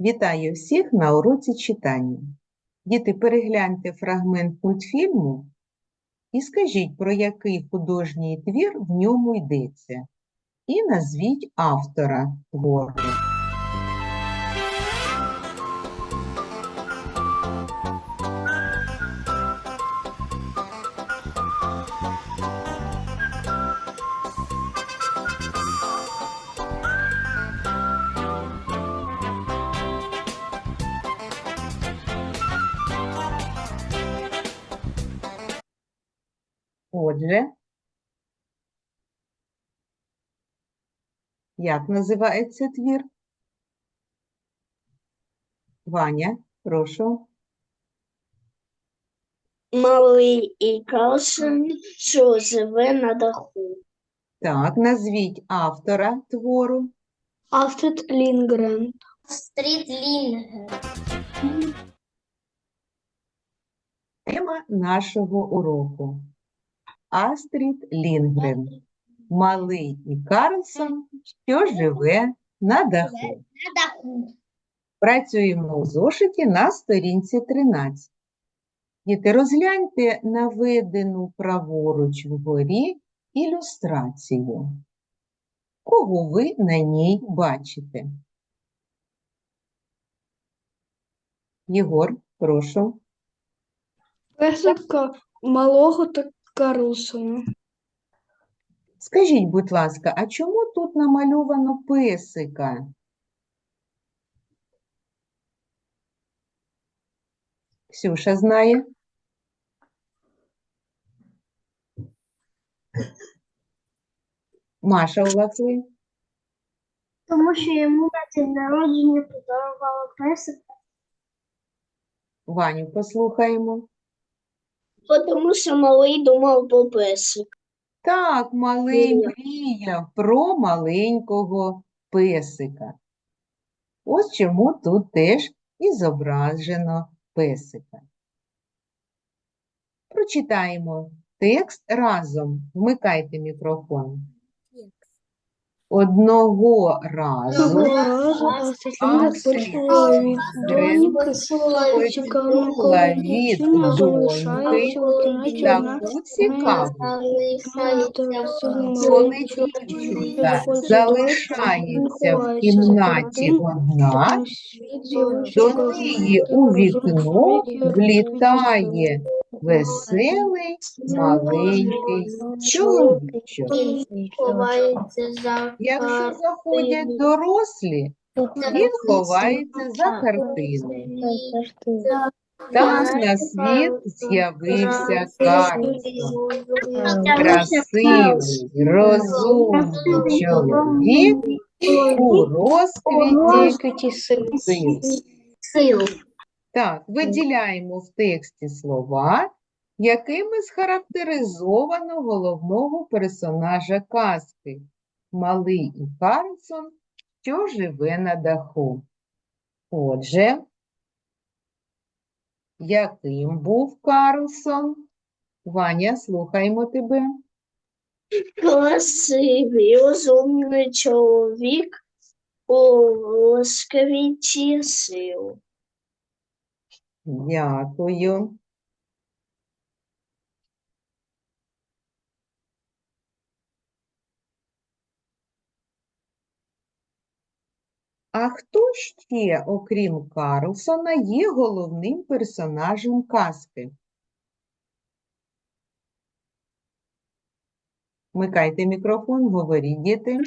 Вітаю всіх на уроці читання. Діти, перегляньте фрагмент мультфільму і скажіть, про який художній твір в ньому йдеться. І назвіть автора твору. Як називається твір? Ваня, прошу. Малий і Карлсон, що живе на даху. Так, назвіть автора твору. Австрид Лінгрен. Стріт Лінгер. Тема нашого уроку. Астрід Лінгрен. Малий і Карлсон, що живе на даху. На даху. Працюємо у зошиті на сторінці 13. Діти, розгляньте наведену праворуч вгорі ілюстрацію. Кого ви на ній бачите? Єгор, прошу. Песика малого та Карлсона. Скажіть, будь ласка, а чому тут намальовано песика? Ксюша знає? Маша Олафли? Тому що йому на день народження подарувала песика. Ваню послухаємо. Тому що малий думав про песик. Так, малий Мріяв. про маленького песика. Ось чому тут теж і зображено песика. Прочитаємо текст разом. Вмикайте мікрофон. Одного разу. Астрид почула від доньки, таку цікаву. Коли дівчинка залишається в кімнаті одна, до неї у вікно влітає веселий маленький чоловічок. Якщо заходять дорослі, він ховається за картиною. Так на світ з'явився Карлсон. Красивий, розумний чоловік у розквіті сил. Так, виділяємо в тексті слова, якими схарактеризовано головного персонажа казки Малий і Карлсон, що живе на даху. Отже, яким був Карлсон? Ваня, слухаємо тебе. Красивий, розумний чоловік у розквіті сил. Дякую. А хто ще, окрім Карлсона, є головним персонажем казки? Вмикайте мікрофон, говоріть, діти.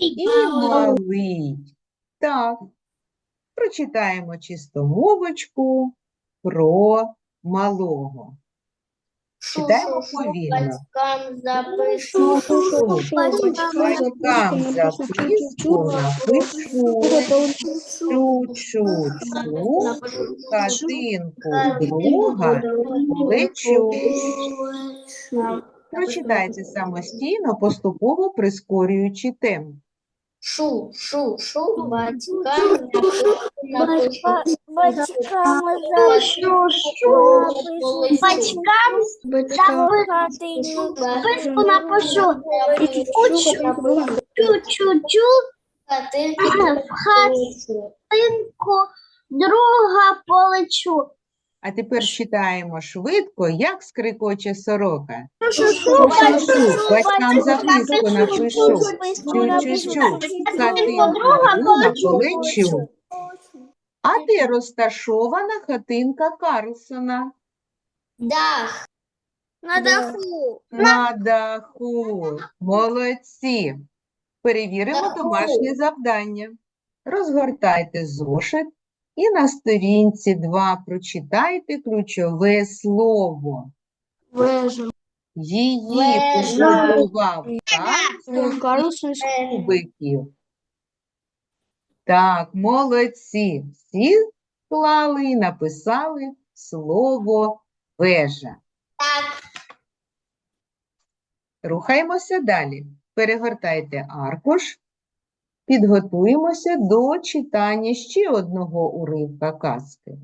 І малий. Так. Прочитаємо чистомовочку про малого. Читаємо повільно. Батькам запишу. Батькам записку напишу. Чу-чу-чу, хатинку друга лечу. Прочитайте самостійно, поступово прискорюючи темп. Шу, шу, шу, батькам напишу. Батькам Батькам записку напишу. Чу-чу-чу, В хатинку друга полечу. А тепер читаємо швидко, як скрикоче сорока. Там записку напишу. Чу-чу-чу, хатинка друга полечу. А де розташована хатинка Карлсона? Дах. На даху. На даху. Молодці. Перевіримо домашнє завдання. Розгортайте зошит і на сторінці 2 прочитайте ключове слово. Вежа. Її побудував Карлсон Карлсон з кубиків. Так, молодці. Всі склали і написали слово вежа. Так. Рухаємося далі. Перегортайте аркуш. Підготуємося до читання ще одного уривка казки.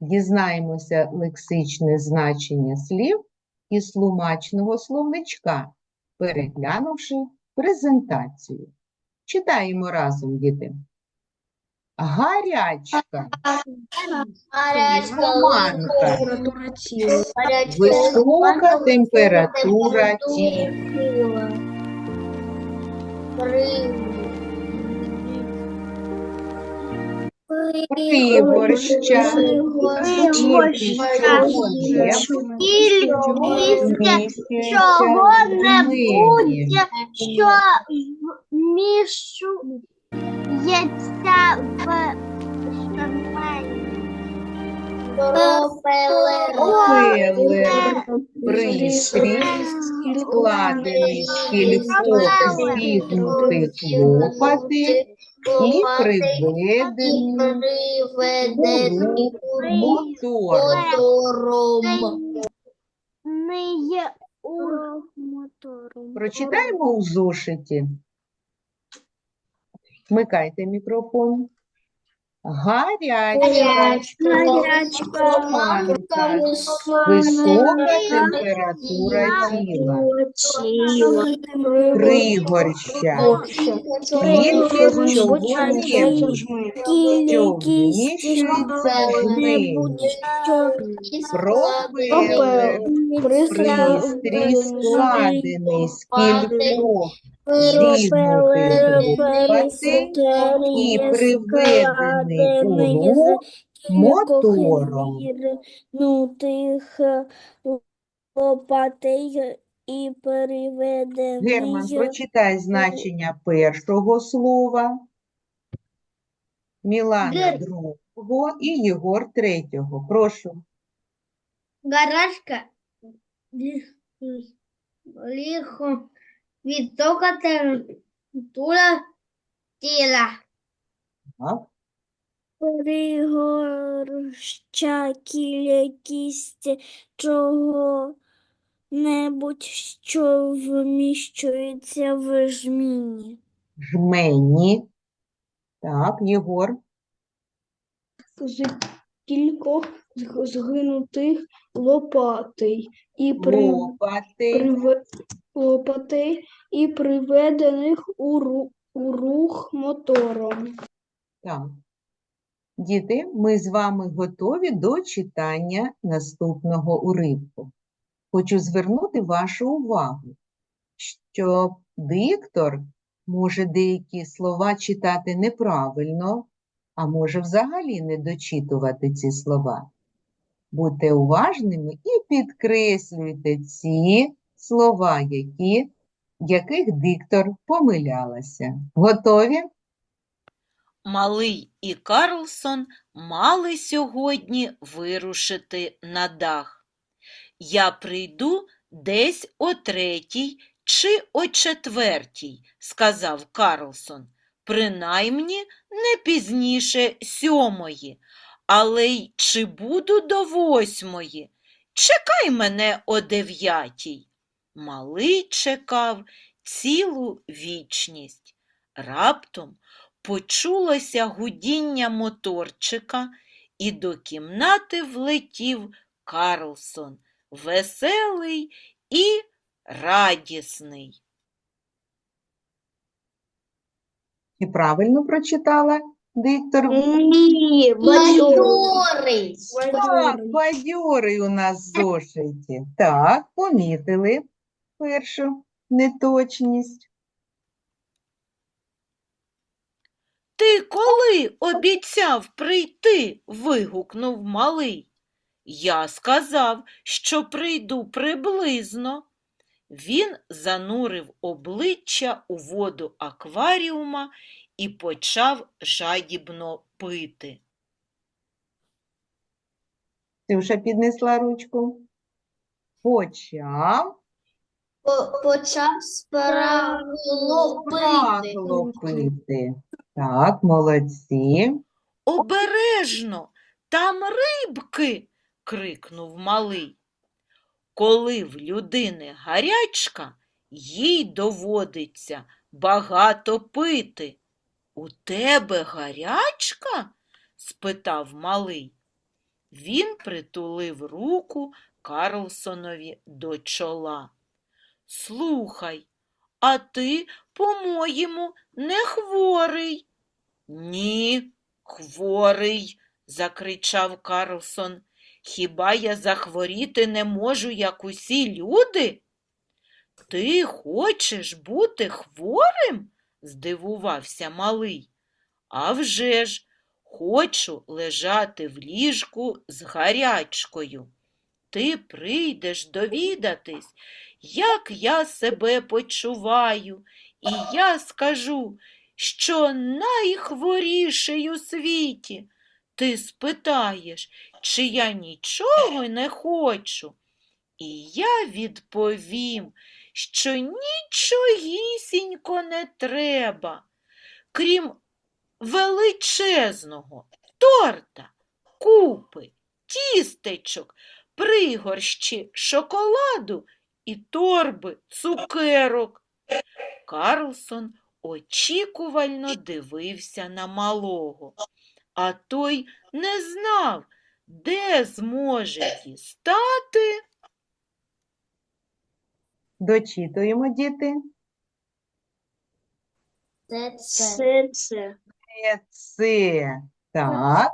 Дізнаємося лексичне значення слів із тлумачного словничка, переглянувши презентацію. Читаємо разом, діти. Гарячка, Гарячка. Романка. Температура тіла. Висока температура тіла. Чого не в що вмішується в шампань. Пропелер, пристрій, складений з кількох зігнутих лопатей і приведені мотором. Прочитаємо у зошиті. Вмикайте мікрофон. Гарячка, романка, висока температура тіла, пригорща, кількість чого-небудь, що вміщується в неї, пристрій складений з кількох зігнутих лопатей і приведений у мотором. Ну, тих лопатей і переведений. Герман, прочитай значення першого слова, Мілана другого і Єгор третього. Прошу. Гаражка. Лихо. Висока температура тіла. Так. Пригорща кількість чого-небудь, що вміщується в жміні. Жмені. Так, Єгор. з кількох згинутих лопатей і при, Лопати. приве- лопатей і приведених у, ру, у рух мотором. Так. Діти, ми з вами готові до читання наступного уривку. Хочу звернути вашу увагу, що диктор може деякі слова читати неправильно, а може взагалі не дочитувати ці слова. Будьте уважними і підкреслюйте ці слова, які, яких диктор помилялася. Готові? Малий і Карлсон мали сьогодні вирушити на дах. Я прийду десь о третій чи о четвертій, сказав Карлсон, принаймні не пізніше сьомої, але й чи буду до восьмої? Чекай мене о дев'ятій. Малий чекав цілу вічність. Раптом почулося гудіння моторчика, і до кімнати влетів Карлсон, веселий і радісний. Чи правильно прочитала диктор? Ні, бадьорий. Так, бадьорий у нас в зошиті. Так, помітили першу неточність. Ти коли обіцяв прийти? вигукнув малий. Я сказав, що прийду приблизно. Він занурив обличчя у воду акваріума і почав жадібно пити. Ксюша піднесла ручку. Почав Почав спрагло прагло пити. Так, молодці. Обережно, там рибки. крикнув малий. Коли в людини гарячка, їй доводиться багато пити. У тебе гарячка? спитав малий. Він притулив руку Карлсонові до чола. Слухай, а ти, по-моєму, не хворий. Ні, хворий, закричав Карлсон. Хіба я захворіти не можу, як усі люди? Ти хочеш бути хворим? здивувався малий. «А вже ж, хочу лежати в ліжку з гарячкою. Ти прийдеш довідатись, як я себе почуваю, і я скажу, що найхворіший у світі. Ти спитаєш, чи я нічого не хочу. І я відповім, що нічогісінько не треба, крім величезного торта, купи, тістечок, пригорщі шоколаду і торби цукерок. Карлсон очікувально дивився на малого, а той не знав, де зможе дістати. Дочитуємо, діти. Це це. Це це. Так.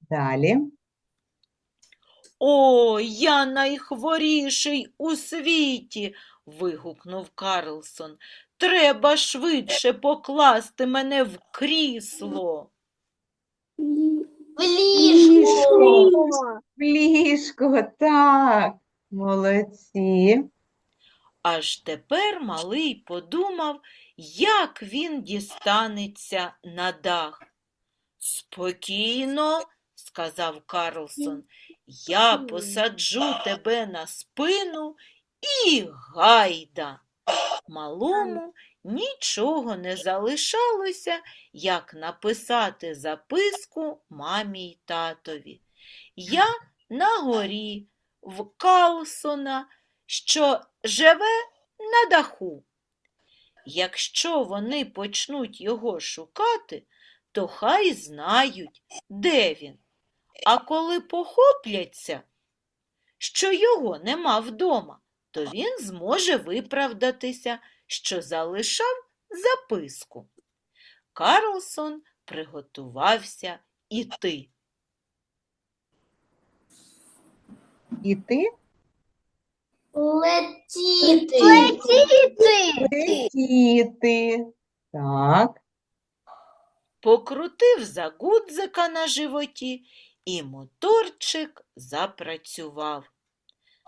Далі. О, я найхворіший у світі. вигукнув Карлсон. Треба швидше покласти мене в крісло. В ліжку. В ліжко, так. Молодці. Аж тепер малий подумав, як він дістанеться на дах. Спокійно, сказав Карлсон, я посаджу тебе на спину і гайда. Малому нічого не залишалося, як написати записку мамі й татові. Я на горі в Карлсона, що живе на даху. Якщо вони почнуть його шукати, то хай знають, де він. А коли похопляться, що його нема вдома, то він зможе виправдатися, що залишав записку. Карлсон приготувався іти. І ти Летіти. летіти. Так. Покрутив за гудзика на животі, і моторчик запрацював.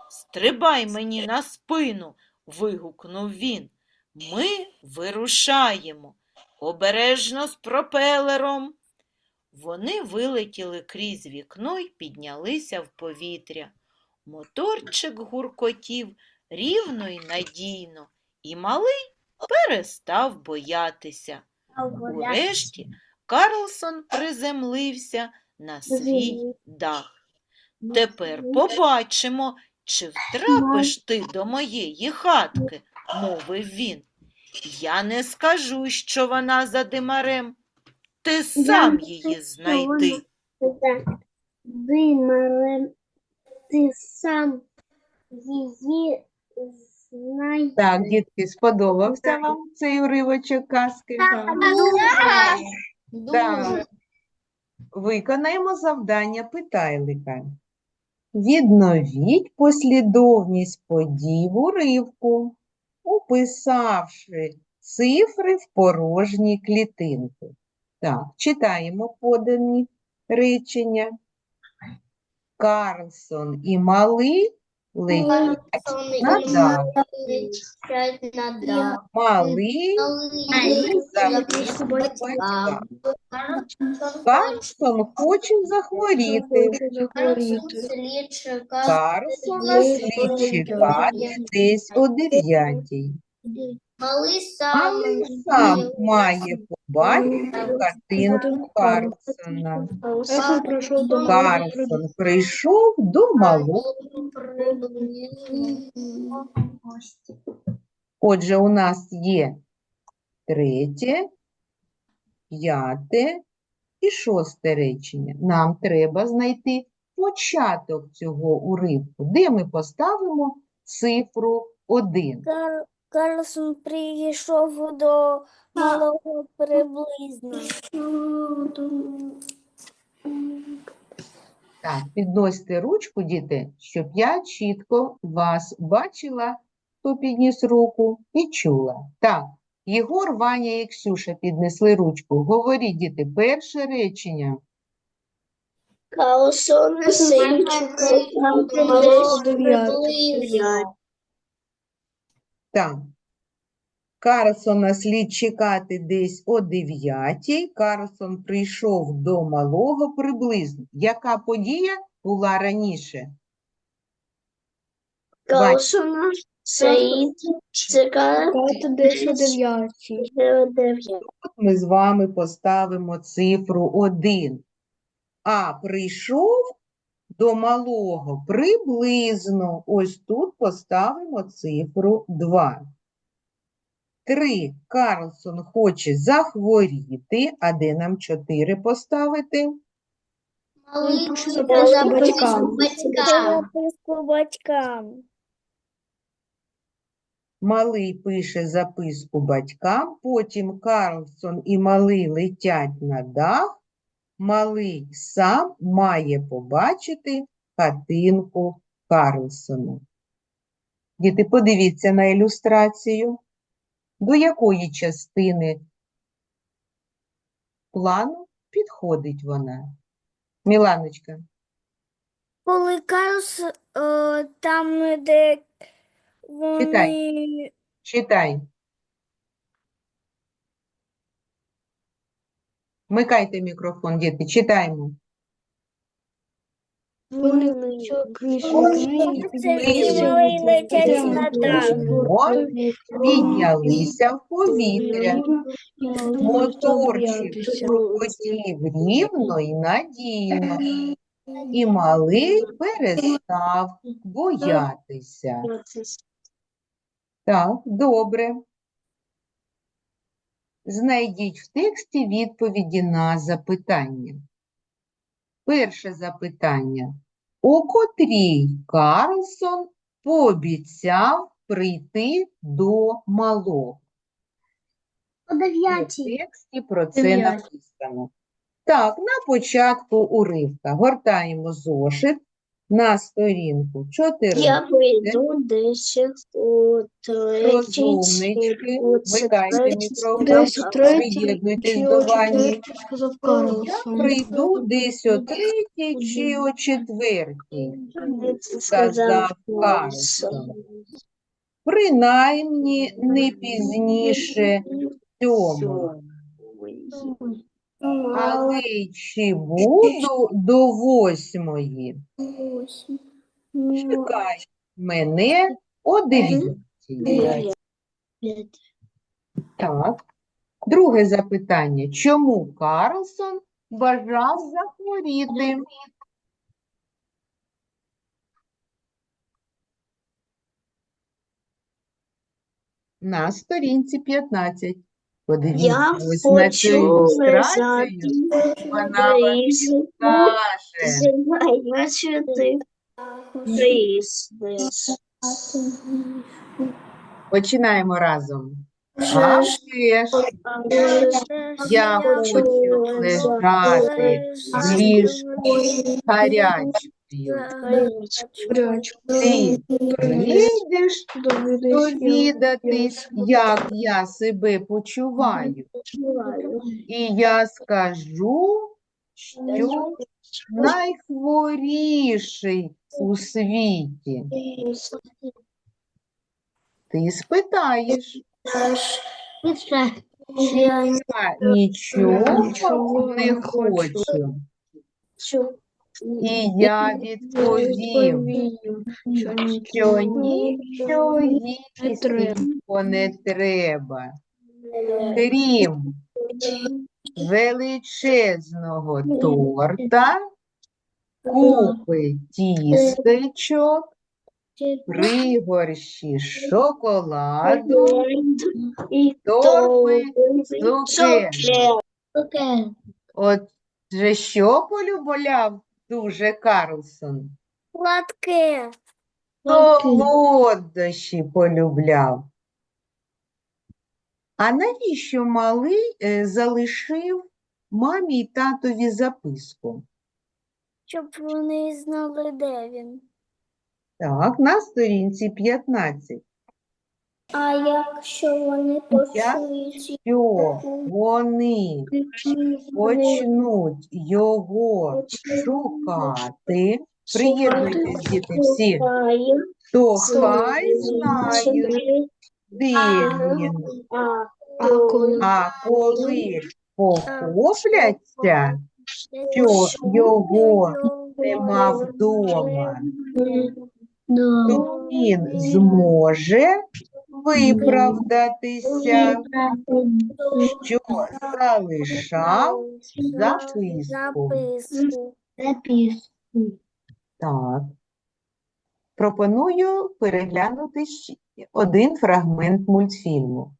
Стрибай мені на спину, вигукнув він. Ми вирушаємо. Обережно з пропелером. Вони вилетіли крізь вікно й піднялися в повітря. Моторчик гуркотів рівно й надійно, і малий перестав боятися. Урешті Карлсон приземлився на свій дах. Тепер побачимо, чи втрапиш ти до моєї хатки, мовив він. Я не скажу, що вона за димарем. Ти сам її знайди. Димарем, ти сам її Знаю. Так, дітки, сподобався вам цей уривочок казки? Так. Виконаємо завдання питайлика. Відновіть послідовність подій в уривку, уписавши цифри в порожні клітинки. Так, читаємо подані речення. Карлсон і малий летять на дах. Малий батька. Карлсон хоче захворіти. Слід чекати десь о дев'ятій. Малий сам Малий сам має побачити картинку Карлсона. Карлсон прийшов до Карлсон прийшов до малого. Отже, у нас є третє, п'яте і шосте речення. Нам треба знайти початок цього уривку, де ми поставимо цифру 1. Кар... Карлсон прийшов до малого приблизно. Так, підносьте ручку, діти, щоб я чітко вас бачила, хто підніс руку, і чула. Так, Єгор, Ваня і Ксюша піднесли ручку. Говоріть, діти, перше речення. Карлсон син Так. Карлсона слід чекати десь о 9. Карлсон прийшов до малого приблизно. Яка подія була раніше? Карлсона чекати десь о дев'ятій. дев'ять. Тут ми з вами поставимо цифру 1. А прийшов до малого приблизно. Ось тут поставимо цифру 2. 3. Карлсон хоче захворіти. А де нам 4 поставити? Малий пише записку батькам. Малий пише записку батькам, потім Карлсон і малий летять на дах. Малий сам має побачити хатинку Карлсона. Діти, подивіться на ілюстрацію. До якої частини плану підходить вона? Міланочка, Коли Карлс е, там, де вони читай. Вмикайте мікрофон, діти, читаємо. Піднялися в повітря. Моторчик крутів рівно і надійно, і малий перестав боятися. Так, добре. Знайдіть в тексті відповіді на запитання. Перше запитання. У котрій Карлсон пообіцяв прийти до малого? О В тексті про це Дев'ятій. написано. Так, на початку уривка гортаємо зошит на сторінку 4. Я прийду десь у третій, Розумнички, вмикайте мікрофон, приєднуйтесь до Вані. Я прийду десь о третій чи о четвертій, сказав Карлсон. Карлсон. Принаймні не пізніше сьомої. Але чи буду до восьмої? Чекай мене о дев'ятій. Так. Друге запитання. Чому Карлсон бажав захворіти? На сторінці 15. Подивіться Я ось на цю ілюстрацію. Вона вам каже. Зимаючи ти приїздиш. Починаємо разом. А ж, я хочу лежати в ліжку гарячою. Ти прийдеш довідатись, як я себе почуваю. І я скажу, що найхворіший у світі. Ти спитаєш, я нічого не хочу. І я відповім, що нічого їсти не треба, крім величезного торта, купи тістечок, пригорщі шоколаду, і торби, цукерок. Отже, що полюбляв дуже Карлсон? Сладке. Солодощі полюбляв. А навіщо малий е, залишив мамі й татові записку? Щоб вони знали, де він. Так, на сторінці 15. А якщо вони почують Що вони почнуть його шукати, приєднуйтесь, діти, всі, то хай знають, де він. А коли похопляться, що його нема вдома, то він зможе виправдатися, що залишав записку. Записку. Так. Пропоную переглянути один фрагмент мультфільму.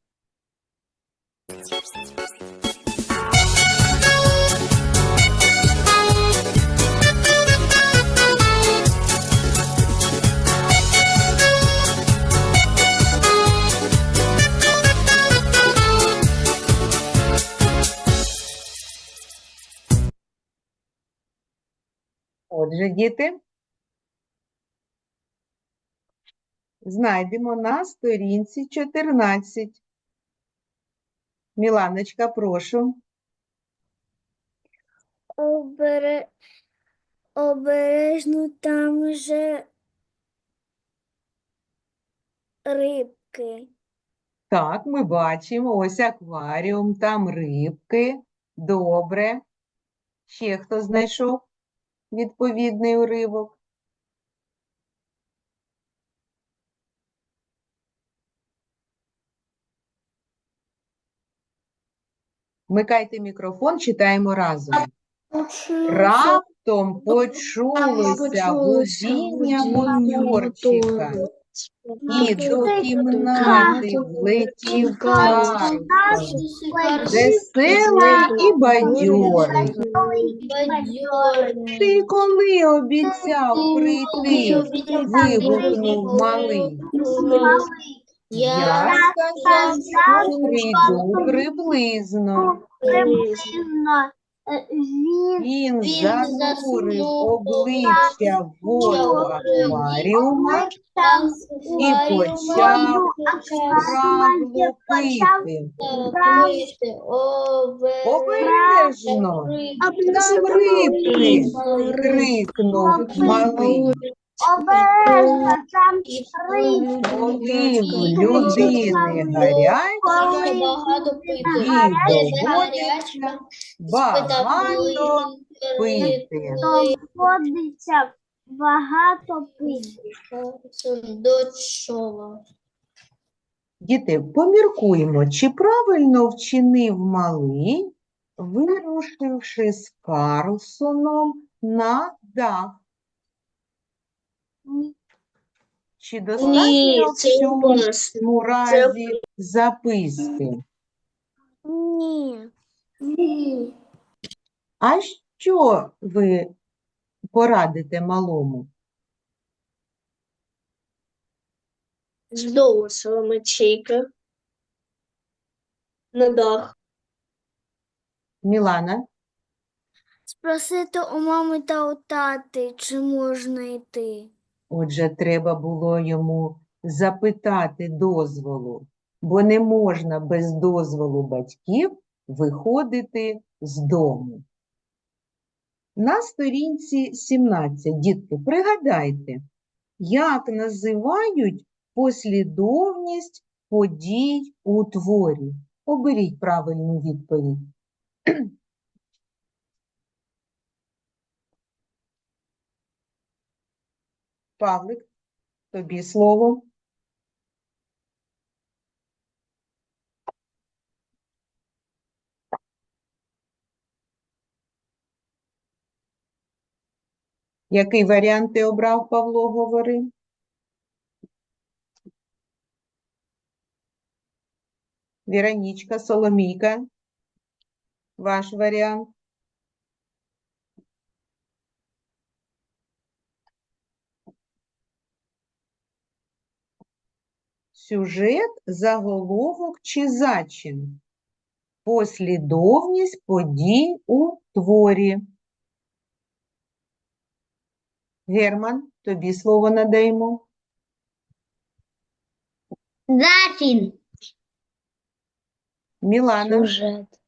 Отже, діти, знайдемо на сторінці 14. Міланочка, прошу. Обере... Обережно там же рибки. Так, ми бачимо, ось акваріум, там рибки. Добре. Ще хто знайшов відповідний уривок? Вмикайте мікрофон, читаємо разом. Раптом почулося гудіння моторчика. І до кімнати влетів Карлсон, веселий і бадьорий. Ти коли обіцяв прийти? вигукнув малий. Я сказав, що прийду приблизно. Він Він занурив обличчя в воду акваріума і почав прагло пити. Обережно, крикнув малий. Обережно, там. Коли в людини гаряче, їй доводиться багато пити. Доводиться багато пити. Діти, поміркуємо, чи правильно вчинив малий, вирушивши з Карлсоном на дах? Чи достатньо в цьому разі записки? Ні. А що ви порадите малому? з дорослими тільки. На дах. Мілана, Спросити у мами та у тати, чи можна йти. Отже, треба було йому запитати дозволу, бо не можна без дозволу батьків виходити з дому. На сторінці 17, дітки, пригадайте, як називають послідовність подій у творі. Оберіть правильну відповідь. Павлик, тобі слово. Який варіант ти обрав, Павло, говори? Віронічка, Соломійка. Ваш варіант. Сюжет, заголовок чи зачин? Послідовність подій у творі. Герман, тобі слово надаємо. Зачин. Мілана, Сюжет.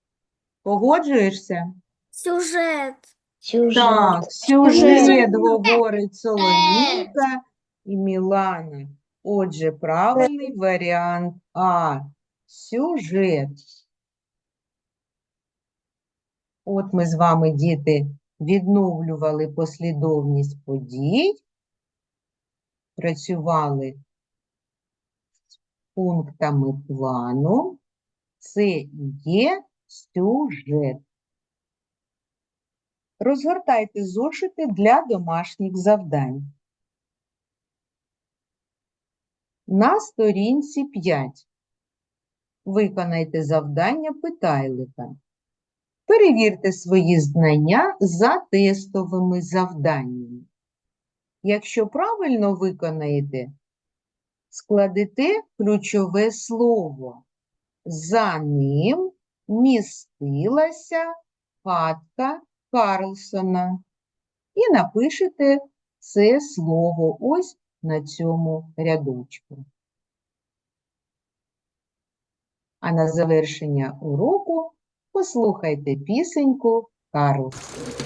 погоджуєшся? Сюжет. Сюжет. Так, сюжет говорить Соломійка і Мілана. Отже, правильний варіант А. Сюжет. От ми з вами, діти, відновлювали послідовність подій, працювали з пунктами плану. Це є сюжет. Розгортайте зошити для домашніх завдань. На сторінці 5 виконайте завдання питайлика. Перевірте свої знання за тестовими завданнями. Якщо правильно виконаєте, складете ключове слово. За ним містилася хатка Карлсона. І напишете це слово ось на цьому рядочку. А на завершення уроку послухайте пісеньку Карлсона.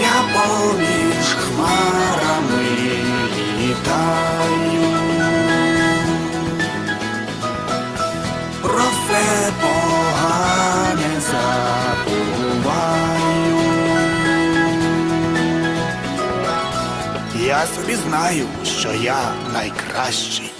Я поміж хмарами знаю, що я найкращий.